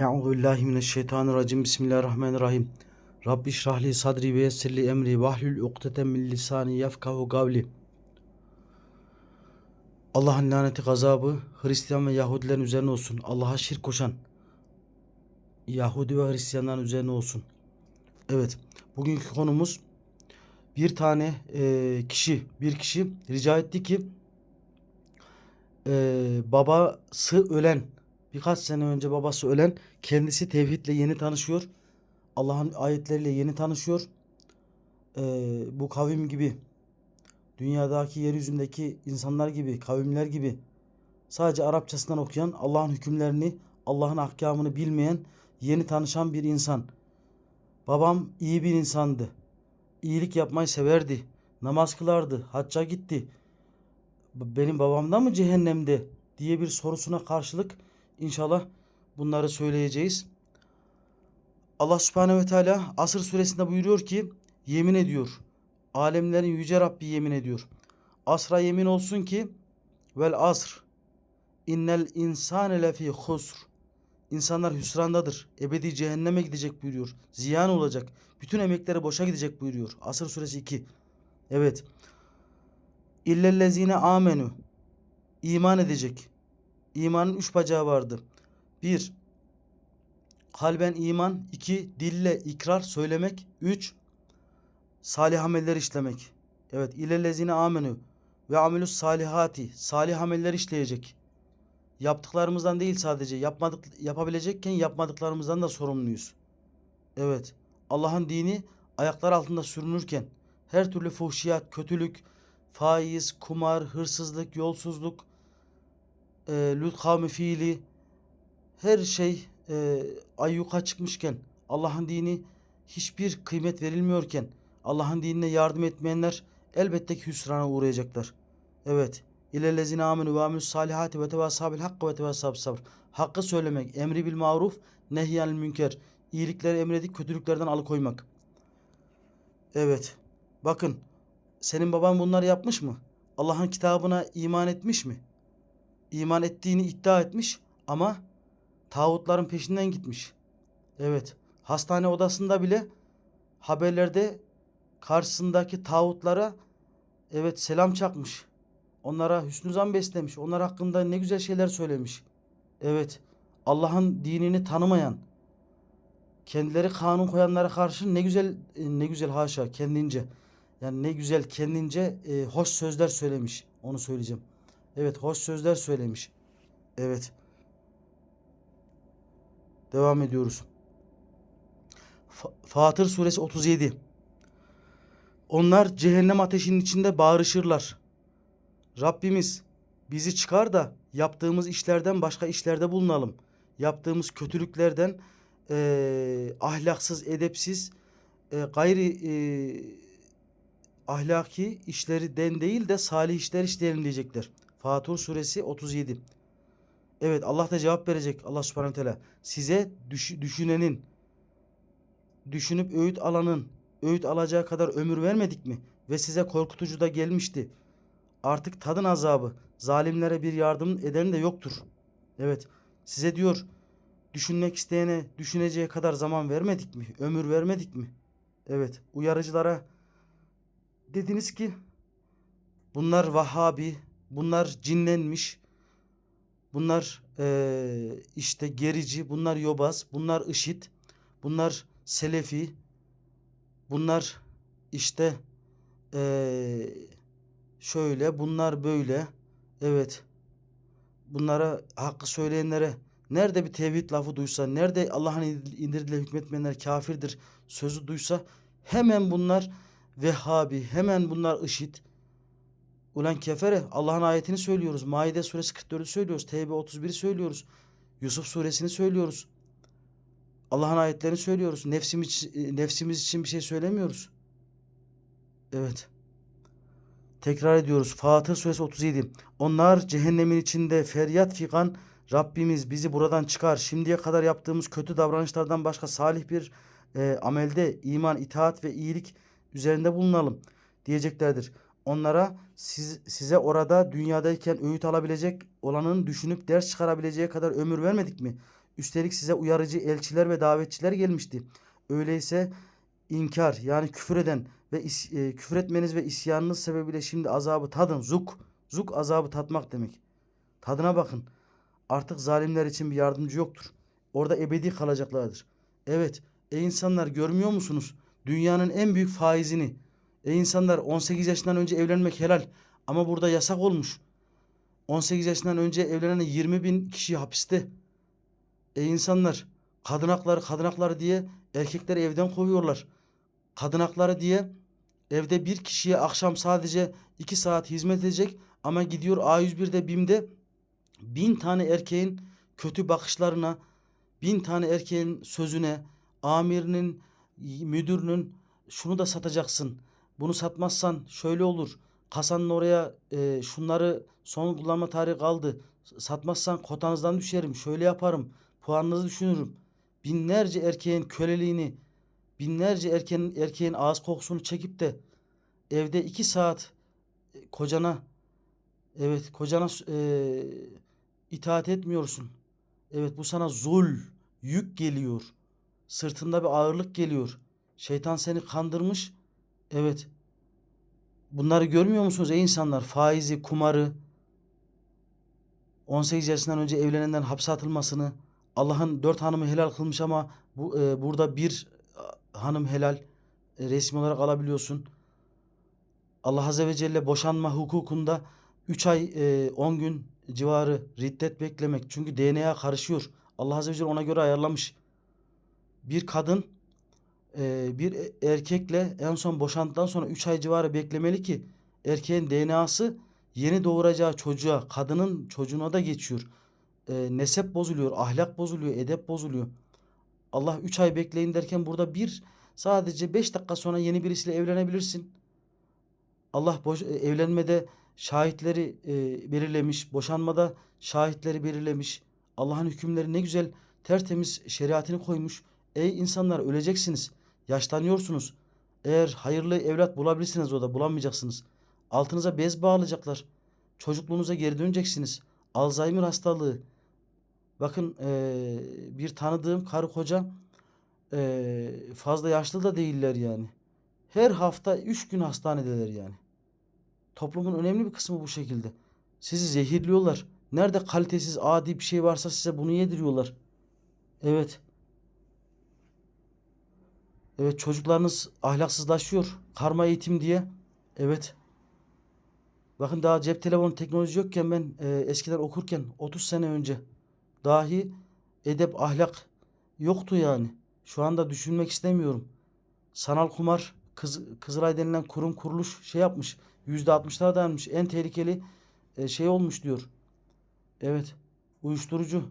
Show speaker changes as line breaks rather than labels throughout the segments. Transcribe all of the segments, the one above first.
Euzu billahi mineşşeytanirracim. Bismillahirrahmanirrahim. Rabbi şrahli sadri ve yessirli emri vahlul ukdeten min lisani yefkahu kavli. Allah'ın laneti gazabı Hristiyan ve Yahudilerin üzerine olsun. Allah'a şirk koşan Yahudi ve Hristiyanların üzerine olsun. Evet. Bugünkü konumuz bir tane eee, kişi, bir kişi rica etti ki eee, babası ölen birkaç sene önce babası ölen kendisi tevhidle yeni tanışıyor. Allah'ın ayetleriyle yeni tanışıyor. Eee, bu kavim gibi dünyadaki yeryüzündeki insanlar gibi kavimler gibi sadece Arapçasından okuyan Allah'ın hükümlerini Allah'ın ahkamını bilmeyen yeni tanışan bir insan. Babam iyi bir insandı. İyilik yapmayı severdi. Namaz kılardı. Hacca gitti. Benim babam da mı cehennemde diye bir sorusuna karşılık inşallah bunları söyleyeceğiz. Allah Subhanahu ve Teala Asır suresinde buyuruyor ki yemin ediyor. Alemlerin yüce Rabbi yemin ediyor. Asra yemin olsun ki vel asr innel insane lefi husr. İnsanlar hüsrandadır. Ebedi cehenneme gidecek buyuruyor. Ziyan olacak. Bütün emekleri boşa gidecek buyuruyor. Asır suresi 2. Evet. İllellezine amenu. İman edecek. İmanın üç bacağı vardı. Bir, kalben iman. iki dille ikrar söylemek. Üç, salih ameller işlemek. Evet. İllellezine amenu ve amelus salihati. Salih ameller işleyecek. Yaptıklarımızdan değil sadece. Yapmadık, yapabilecekken yapmadıklarımızdan da sorumluyuz. Evet. Allah'ın dini ayaklar altında sürünürken her türlü fuhşiyat, kötülük, faiz, kumar, hırsızlık, yolsuzluk, e, Lut kavmi fiili her şey e, ayyuka çıkmışken Allah'ın dini hiçbir kıymet verilmiyorken Allah'ın dinine yardım etmeyenler elbette ki hüsrana uğrayacaklar. Evet. İlellezine amenu ve amelus salihati ve tevasabil hakkı ve tevasab sabr. Hakkı söylemek, emri bil maruf, nehyanil münker. İyilikleri emredip kötülüklerden alıkoymak. Evet. Bakın. Senin baban bunları yapmış mı? Allah'ın kitabına iman etmiş mi? İman ettiğini iddia etmiş ama tağutların peşinden gitmiş. Evet. Hastane odasında bile haberlerde karşısındaki tağutlara evet selam çakmış. Onlara hüsnü zan beslemiş. Onlar hakkında ne güzel şeyler söylemiş. Evet. Allah'ın dinini tanımayan, kendileri kanun koyanlara karşı ne güzel ne güzel haşa kendince yani ne güzel kendince e, hoş sözler söylemiş. Onu söyleyeceğim. Evet hoş sözler söylemiş. Evet. Devam ediyoruz. Fa- Fatır suresi 37. Onlar cehennem ateşinin içinde bağırışırlar. Rabbimiz bizi çıkar da yaptığımız işlerden başka işlerde bulunalım. Yaptığımız kötülüklerden eee, ahlaksız, edepsiz, eee, gayri eee, ahlaki işlerden değil de salih işler işleyelim diyecekler. Fatır suresi 37. Evet Allah da cevap verecek Allah subhanahu teala. Size düş- düşünenin, düşünüp öğüt alanın, öğüt alacağı kadar ömür vermedik mi? Ve size korkutucu da gelmişti. Artık tadın azabı. Zalimlere bir yardım eden de yoktur. Evet size diyor düşünmek isteyene düşüneceği kadar zaman vermedik mi? Ömür vermedik mi? Evet uyarıcılara dediniz ki bunlar Vahabi, bunlar cinlenmiş, bunlar eee, işte gerici, bunlar yobaz, bunlar IŞİD, bunlar Selefi, bunlar işte eee, şöyle, bunlar böyle. Evet. Bunlara hakkı söyleyenlere nerede bir tevhid lafı duysa, nerede Allah'ın indirdiğiyle hükmetmeyenler kafirdir sözü duysa hemen bunlar Vehhabi, hemen bunlar IŞİD. Ulan kefere Allah'ın ayetini söylüyoruz. Maide suresi 44'ü söylüyoruz. Tevbe 31'i söylüyoruz. Yusuf suresini söylüyoruz. Allah'ın ayetlerini söylüyoruz. Nefsimiz, nefsimiz için bir şey söylemiyoruz. Evet. Tekrar ediyoruz. Fatır suresi 37. Onlar cehennemin içinde feryat figan Rabbimiz bizi buradan çıkar. Şimdiye kadar yaptığımız kötü davranışlardan başka salih bir e, amelde iman, itaat ve iyilik üzerinde bulunalım diyeceklerdir. Onlara siz, size orada dünyadayken öğüt alabilecek olanın düşünüp ders çıkarabileceği kadar ömür vermedik mi? Üstelik size uyarıcı elçiler ve davetçiler gelmişti. Öyleyse inkar yani küfür eden ve is- e, küfür etmeniz ve isyanınız sebebiyle şimdi azabı tadın. Zuk. Zuk azabı tatmak demek. Tadına bakın. Artık zalimler için bir yardımcı yoktur. Orada ebedi kalacaklardır. Evet, ey insanlar görmüyor musunuz? Dünyanın en büyük faizini. Ey insanlar 18 yaşından önce evlenmek helal ama burada yasak olmuş. 18 yaşından önce evlenen 20 bin kişi hapiste. Ey insanlar kadın hakları kadın hakları diye erkekleri evden kovuyorlar. Kadın hakları diye evde bir kişiye akşam sadece 2 saat hizmet edecek ama gidiyor A101'de BİM'de bin tane erkeğin kötü bakışlarına, bin tane erkeğin sözüne, amirinin, müdürünün şunu da satacaksın. Bunu satmazsan şöyle olur. Kasanın oraya e, şunları son kullanma tarihi kaldı. Satmazsan kotanızdan düşerim. Şöyle yaparım. Puanınızı düşünürüm. Binlerce erkeğin köleliğini, binlerce erkeğin, erkeğin ağız kokusunu çekip de evde iki saat e, kocana evet kocana e, itaat etmiyorsun. Evet bu sana zul, yük geliyor. Sırtında bir ağırlık geliyor. Şeytan seni kandırmış. Evet. Bunları görmüyor musunuz ey insanlar? Faizi, kumarı, 18 yaşından önce evlenenden hapse atılmasını, Allah'ın dört hanımı helal kılmış ama bu e, burada bir e, hanım helal e, resmi olarak alabiliyorsun. Allah Azze ve Celle boşanma hukukunda 3 ay e, 10 gün civarı riddet beklemek. Çünkü DNA karışıyor. Allah Azze ve Celle ona göre ayarlamış. Bir kadın e, bir erkekle en son boşandıktan sonra 3 ay civarı beklemeli ki erkeğin DNA'sı yeni doğuracağı çocuğa, kadının çocuğuna da geçiyor. E, nesep bozuluyor, ahlak bozuluyor, edep bozuluyor. Allah 3 ay bekleyin derken burada bir sadece 5 dakika sonra yeni birisiyle evlenebilirsin. Allah boş, e, evlenmede şahitleri e, belirlemiş, boşanmada şahitleri belirlemiş. Allah'ın hükümleri ne güzel tertemiz şeriatını koymuş. Ey insanlar öleceksiniz, yaşlanıyorsunuz. Eğer hayırlı evlat bulabilirsiniz o da bulamayacaksınız. Altınıza bez bağlayacaklar. Çocukluğunuza geri döneceksiniz. Alzheimer hastalığı. Bakın e, bir tanıdığım karı koca e, fazla yaşlı da değiller yani. Her hafta üç gün hastanedeler yani. Toplumun önemli bir kısmı bu şekilde. Sizi zehirliyorlar. Nerede kalitesiz, adi bir şey varsa size bunu yediriyorlar. Evet. Evet çocuklarınız ahlaksızlaşıyor. Karma eğitim diye. Evet. Bakın daha cep telefonu teknoloji yokken ben e, eskiden okurken 30 sene önce dahi edep ahlak yoktu yani. Şu anda düşünmek istemiyorum. Sanal kumar Kız, Kızılay denilen kurum kuruluş şey yapmış. Yüzde altmışlara dayanmış. En tehlikeli e, şey olmuş diyor. Evet. Uyuşturucu.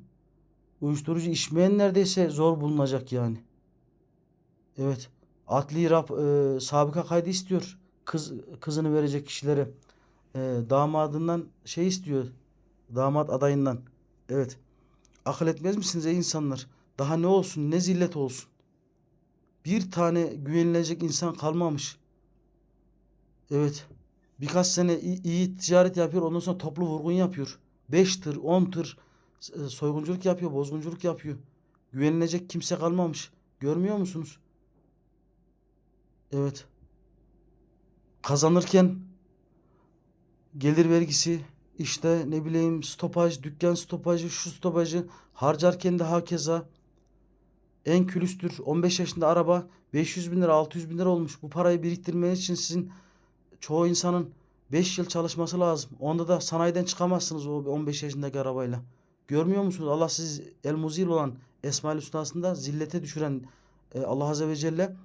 Uyuşturucu içmeyen neredeyse zor bulunacak yani. Evet. Adli rap, e, sabıka kaydı istiyor. Kız kızını verecek kişilere. E, damadından şey istiyor. Damat adayından. Evet. Akıl etmez misiniz ey insanlar? Daha ne olsun, ne zillet olsun. Bir tane güvenilecek insan kalmamış. Evet. Birkaç sene iyi, iyi ticaret yapıyor. Ondan sonra toplu vurgun yapıyor. 5 tır, 10 tır e, soygunculuk yapıyor, bozgunculuk yapıyor. Güvenilecek kimse kalmamış. Görmüyor musunuz? Evet. Kazanırken gelir vergisi, işte ne bileyim stopaj, dükkan stopajı, şu stopajı harcarken de hakeza en külüstür 15 yaşında araba 500 bin lira 600 bin lira olmuş. Bu parayı biriktirmeniz için sizin çoğu insanın 5 yıl çalışması lazım. Onda da sanayiden çıkamazsınız o 15 yaşındaki arabayla. Görmüyor musunuz? Allah siz el muzil olan Esma-ül Hüsna'sında zillete düşüren e, Allah Azze ve Celle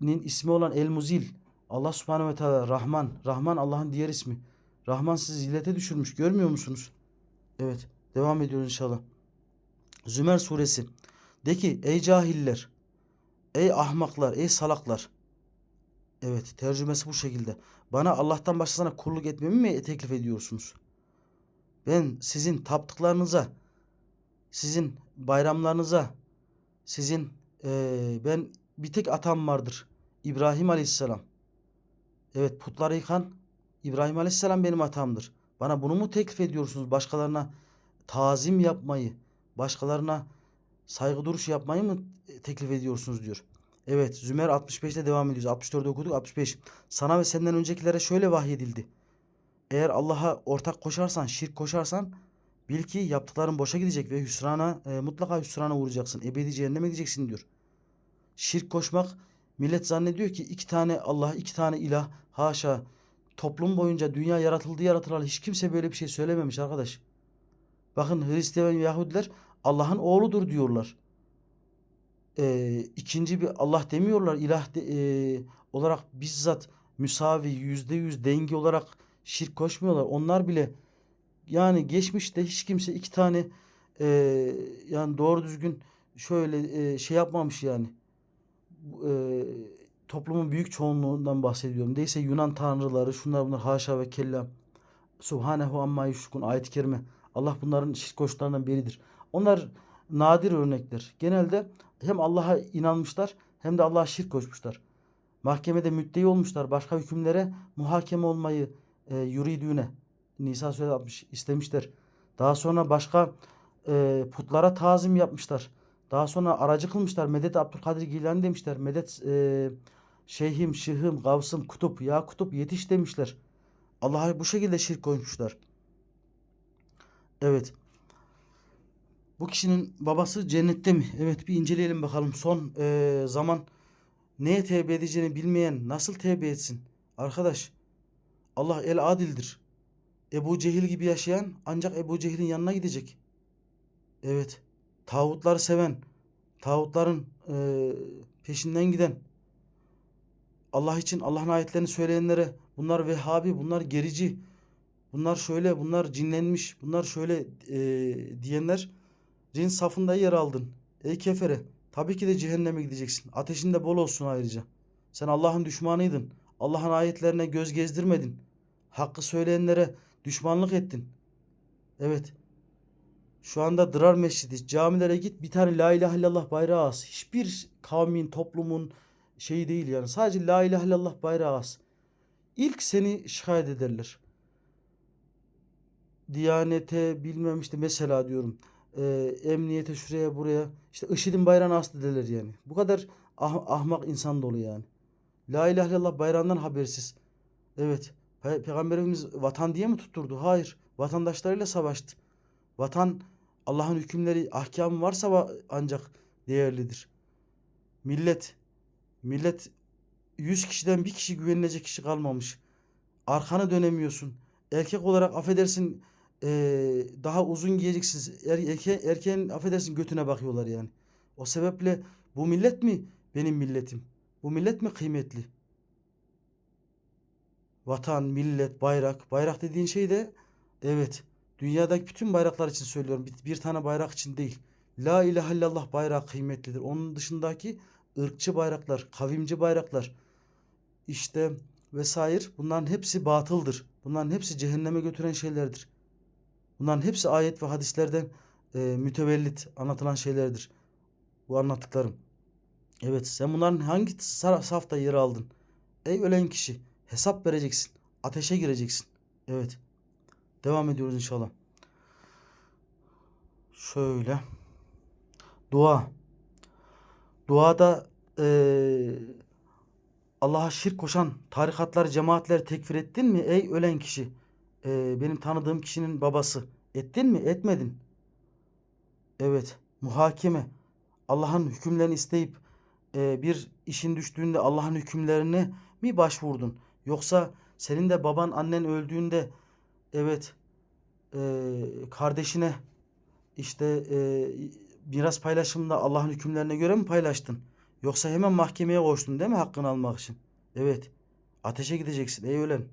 nin ismi olan El Muzil. Allah Subhanahu ve Teala Rahman. Rahman Allah'ın diğer ismi. Rahman sizi zillete düşürmüş. Görmüyor musunuz? Evet. Devam ediyoruz inşallah. Zümer suresi. De ki ey cahiller. Ey ahmaklar. Ey salaklar. Evet tercümesi bu şekilde. Bana Allah'tan başkasına kulluk etmemi mi teklif ediyorsunuz? Ben sizin taptıklarınıza, sizin bayramlarınıza, sizin eee, ben bir tek atam vardır. İbrahim Aleyhisselam. Evet putları yıkan İbrahim Aleyhisselam benim atamdır. Bana bunu mu teklif ediyorsunuz? Başkalarına tazim yapmayı, başkalarına saygı duruşu yapmayı mı teklif ediyorsunuz diyor. Evet Zümer 65'te devam ediyoruz. 64'ü okuduk 65. Sana ve senden öncekilere şöyle vahyedildi. Eğer Allah'a ortak koşarsan, şirk koşarsan bil ki yaptıkların boşa gidecek ve hüsrana e, mutlaka hüsrana uğrayacaksın. Ebedi cehenneme gideceksin diyor. Şirk koşmak millet zannediyor ki iki tane Allah, iki tane ilah haşa toplum boyunca dünya yaratıldı yaratılalı hiç kimse böyle bir şey söylememiş arkadaş. Bakın Hristiyan Yahudiler Allah'ın oğludur diyorlar. Ee, ikinci bir Allah demiyorlar. İlah de- e, olarak bizzat müsavi yüzde yüz dengi olarak şirk koşmuyorlar. Onlar bile yani geçmişte hiç kimse iki tane e, yani doğru düzgün şöyle e, şey yapmamış yani. E, toplumun büyük çoğunluğundan bahsediyorum. Değilse Yunan tanrıları şunlar bunlar haşa ve kella. Subhanehu amma yüşrikun ayet-i kerime. Allah bunların şirk koştuklarından biridir. Onlar nadir örnekler. Genelde hem Allah'a inanmışlar hem de Allah'a şirk koşmuşlar. Mahkemede müddei olmuşlar. Başka hükümlere muhakeme olmayı e, yuridüne. Nisa suresi 60 istemişler. Daha sonra başka e, putlara tazim yapmışlar. Daha sonra aracı kılmışlar. Medet Abdülkadir Gilani demişler. Medet e, şeyhim, şıhım, gavsım, kutup, ya kutup yetiş demişler. Allah'a bu şekilde şirk koymuşlar. Evet. Bu kişinin babası cennette mi? Evet bir inceleyelim bakalım. Son eee, zaman neye tevbe edeceğini bilmeyen nasıl tevbe etsin? Arkadaş Allah el adildir. Ebu Cehil gibi yaşayan ancak Ebu Cehil'in yanına gidecek. Evet. Tağutları seven, tağutların eee, peşinden giden, Allah için Allah'ın ayetlerini söyleyenlere bunlar Vehhabi, bunlar gerici, bunlar şöyle, bunlar cinlenmiş, bunlar şöyle eee, diyenlerin safında yer aldın. Ey kefere, tabii ki de cehenneme gideceksin. Ateşinde bol olsun ayrıca. Sen Allah'ın düşmanıydın. Allah'ın ayetlerine göz gezdirmedin. Hakkı söyleyenlere düşmanlık ettin. Evet. Şu anda Dırar Mescidi, camilere git bir tane La İlahe illallah bayrağı as. Hiçbir kavmin, toplumun şeyi değil yani. Sadece La İlahe illallah bayrağı as. İlk seni şikayet ederler. Diyanete bilmem işte mesela diyorum. e, emniyete şuraya buraya işte IŞİD'in bayrağını astı derler yani. Bu kadar ah- ahmak insan dolu yani. La ilahe illallah bayrağından habersiz. Evet. Pe- Peygamberimiz vatan diye mi tutturdu? Hayır. Vatandaşlarıyla savaştı. Vatan Allah'ın hükümleri, ahkamı varsa va- ancak değerlidir. Millet millet 100 kişiden bir kişi güvenilecek kişi kalmamış. Arkanı dönemiyorsun. Erkek olarak affedersin eee, daha uzun giyeceksin. Er, erke, erkeğin affedersin götüne bakıyorlar yani. O sebeple bu millet mi benim milletim? Bu millet mi kıymetli? Vatan, millet, bayrak. Bayrak dediğin şey de evet dünyadaki bütün bayraklar için söylüyorum. Bir, bir tane bayrak için değil. La ilahe illallah bayrağı kıymetlidir. Onun dışındaki ırkçı bayraklar, kavimci bayraklar işte vesaire bunların hepsi batıldır. Bunların hepsi cehenneme götüren şeylerdir. Bunların hepsi ayet ve hadislerden e, mütevellit anlatılan şeylerdir. Bu anlattıklarım. Evet sen bunların hangi sa- safta yer aldın? Ey ölen kişi hesap vereceksin. Ateşe gireceksin. Evet. Devam ediyoruz inşallah. Şöyle. Dua. Duada eee Allah'a şirk koşan tarikatlar, cemaatler tekfir ettin mi? Ey ölen kişi. Eee, benim tanıdığım kişinin babası. Ettin mi? Etmedin. Evet. Muhakeme. Allah'ın hükümlerini isteyip eee, bir işin düştüğünde Allah'ın hükümlerine mi başvurdun? Yoksa senin de baban, annen öldüğünde evet eee, kardeşine işte eee, miras paylaşımında Allah'ın hükümlerine göre mi paylaştın? Yoksa hemen mahkemeye koştun değil mi hakkını almak için? Evet. Ateşe gideceksin ey ölen.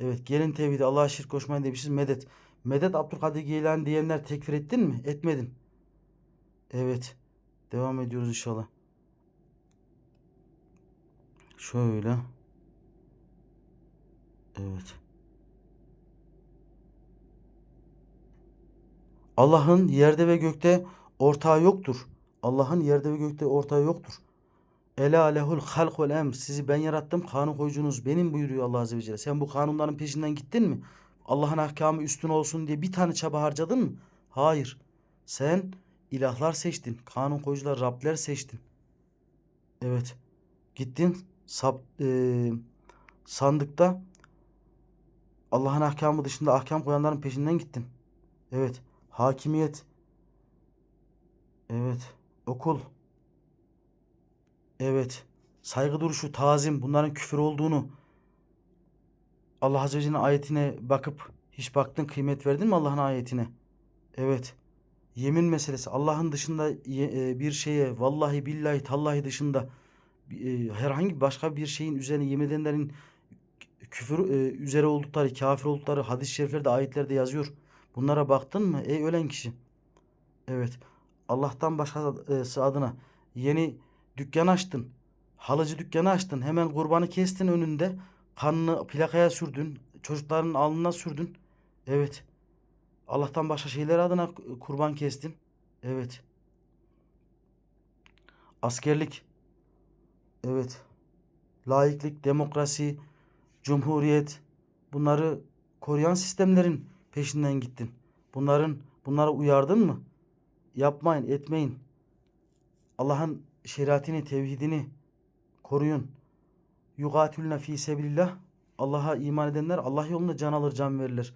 Evet gelin tevhidi Allah'a şirk koşmayın demişiz medet. Medet Abdülkadir Geylani diyenler tekfir ettin mi? Etmedin. Evet. Devam ediyoruz inşallah. Şöyle. Evet. Allah'ın yerde ve gökte ortağı yoktur. Allah'ın yerde ve gökte ortağı yoktur. Ela lehul halk vel emr. Sizi ben yarattım. Kanun koyucunuz benim buyuruyor Allah Azze ve Celle. Sen bu kanunların peşinden gittin mi? Allah'ın ahkamı üstün olsun diye bir tane çaba harcadın mı? Hayır. Sen ilahlar seçtin. Kanun koyucular Rabler seçtin. Evet. Gittin sap, e, sandıkta Allah'ın ahkamı dışında ahkam koyanların peşinden gittin. Evet. Hakimiyet. Evet. Okul. Evet. Saygı duruşu, tazim bunların küfür olduğunu Allah Azze ve Celle'nin ayetine bakıp hiç baktın kıymet verdin mi Allah'ın ayetine? Evet. Yemin meselesi Allah'ın dışında e, bir şeye vallahi billahi tallahi dışında e, herhangi başka bir şeyin üzerine yemin edenlerin küfür e, üzere oldukları, kafir oldukları hadis-i şeriflerde, ayetlerde yazıyor. Bunlara baktın mı ey ölen kişi? Evet. Allah'tan başkası adına yeni dükkan açtın. Halıcı dükkanı açtın. Hemen kurbanı kestin önünde. Kanını plakaya sürdün. Çocukların alnına sürdün. Evet. Allah'tan başka şeyler adına kurban kestin. Evet. Askerlik. Evet. Laiklik, demokrasi, cumhuriyet. Bunları koruyan sistemlerin peşinden gittin. Bunların bunlara uyardın mı? Yapmayın, etmeyin. Allah'ın şeriatini, tevhidini koruyun. Yugatülne fi sebilillah. Allah'a iman edenler Allah yolunda can alır, can verirler.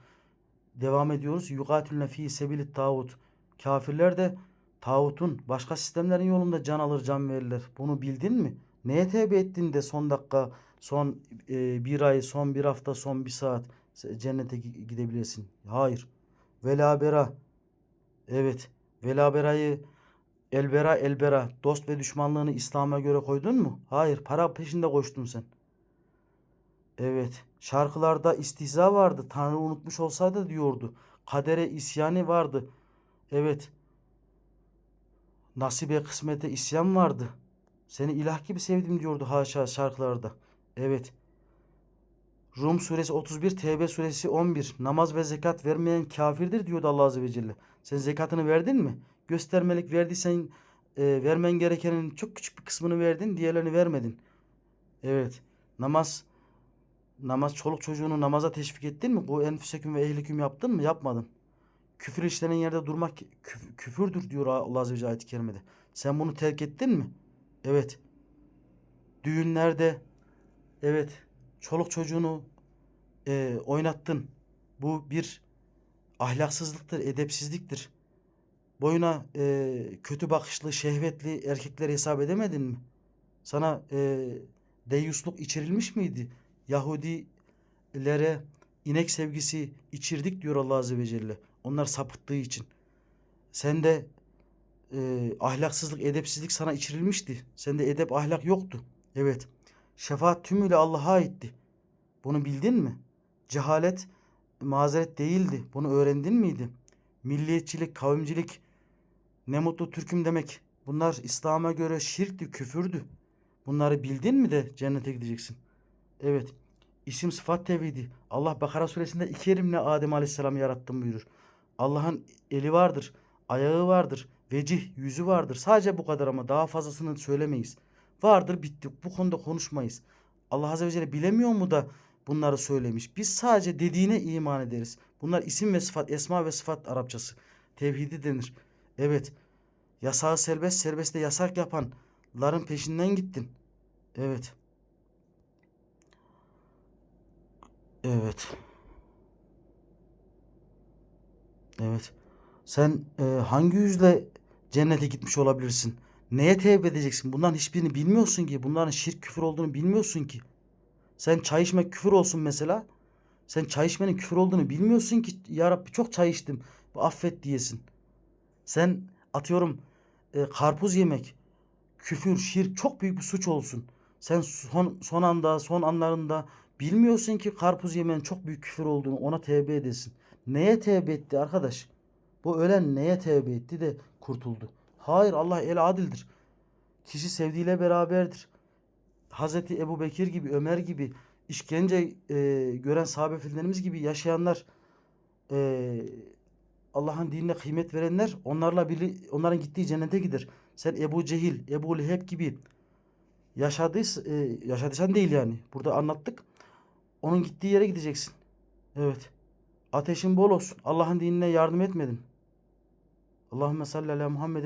Devam ediyoruz. Yugatülne fi sebilit tağut. Kafirler de tağutun, başka sistemlerin yolunda can alır, can verirler. Bunu bildin mi? Neye tevbe ettin de son dakika, son e, bir ay, son bir hafta, son bir saat cennete gi- gidebilirsin? Hayır. Vela bera. Evet. Vela berayı elbera elbera dost ve düşmanlığını İslam'a göre koydun mu? Hayır. Para peşinde koştun sen. Evet. Şarkılarda istihza vardı. Tanrı unutmuş olsaydı diyordu. Kadere isyanı vardı. Evet. Nasibe kısmete isyan vardı. Seni ilah gibi sevdim diyordu haşa şarkılarda. Evet. Rum suresi 31, Tevbe suresi 11. Namaz ve zekat vermeyen kafirdir diyordu Allah Azze ve Celle. Sen zekatını verdin mi? Göstermelik verdiysen e, vermen gerekenin çok küçük bir kısmını verdin, diğerlerini vermedin. Evet. Namaz namaz çoluk çocuğunu namaza teşvik ettin mi? Bu enfüseküm ve ehliküm yaptın mı? Yapmadın. Küfür işlenen yerde durmak küf- küfürdür diyor Allah Azze ve Celle ayet-i kerimede. Sen bunu terk ettin mi? Evet. Düğünlerde evet çoluk çocuğunu e, oynattın. Bu bir ahlaksızlıktır, edepsizliktir. Boyuna e, kötü bakışlı, şehvetli erkekleri hesap edemedin mi? Sana e, deyyusluk içirilmiş miydi? Yahudilere inek sevgisi içirdik diyor Allah Azze ve Celle. Onlar sapıttığı için. Sen de e, ahlaksızlık, edepsizlik sana içirilmişti. Sende edep, ahlak yoktu. Evet. Şefaat tümüyle Allah'a aitti. Bunu bildin mi? Cehalet mazeret değildi. Bunu öğrendin miydi? Milliyetçilik, kavimcilik, ne mutlu Türk'üm demek. Bunlar İslam'a göre şirkti, küfürdü. Bunları bildin mi de cennete gideceksin. Evet. İsim sıfat tevhidi. Allah Bakara suresinde iki elimle Adem Aleyhisselam'ı yarattım buyurur. Allah'ın eli vardır, ayağı vardır, vecih, yüzü vardır. Sadece bu kadar ama daha fazlasını söylemeyiz. Vardır bitti. Bu konuda konuşmayız. Allah Azze ve Celle bilemiyor mu da bunları söylemiş. Biz sadece dediğine iman ederiz. Bunlar isim ve sıfat, esma ve sıfat Arapçası. Tevhidi denir. Evet. Yasağı serbest, serbest de yasak yapanların peşinden gittin. Evet. Evet. Evet. Sen e, hangi yüzle cennete gitmiş olabilirsin? Neye tevbe edeceksin? Bunların hiçbirini bilmiyorsun ki. Bunların şirk küfür olduğunu bilmiyorsun ki. Sen çay içmek küfür olsun mesela. Sen çay içmenin küfür olduğunu bilmiyorsun ki. Ya Rabbi çok çay içtim. Affet diyesin. Sen atıyorum e, karpuz yemek küfür, şirk çok büyük bir suç olsun. Sen son, son anda, son anlarında bilmiyorsun ki karpuz yemenin çok büyük küfür olduğunu ona tevbe edesin. Neye tevbe etti arkadaş? Bu ölen neye tevbe etti de kurtuldu? Hayır Allah el adildir. Kişi sevdiğiyle beraberdir. Hazreti Ebu Bekir gibi, Ömer gibi işkence e, gören sahabe efendilerimiz gibi yaşayanlar e, Allah'ın dinine kıymet verenler onlarla biri, onların gittiği cennete gider. Sen Ebu Cehil, Ebu Leheb gibi yaşadıysa, e, yaşadıysan değil yani. Burada anlattık. Onun gittiği yere gideceksin. Evet. Ateşin bol olsun. Allah'ın dinine yardım etmedin. Allahümme salli ala Muhammed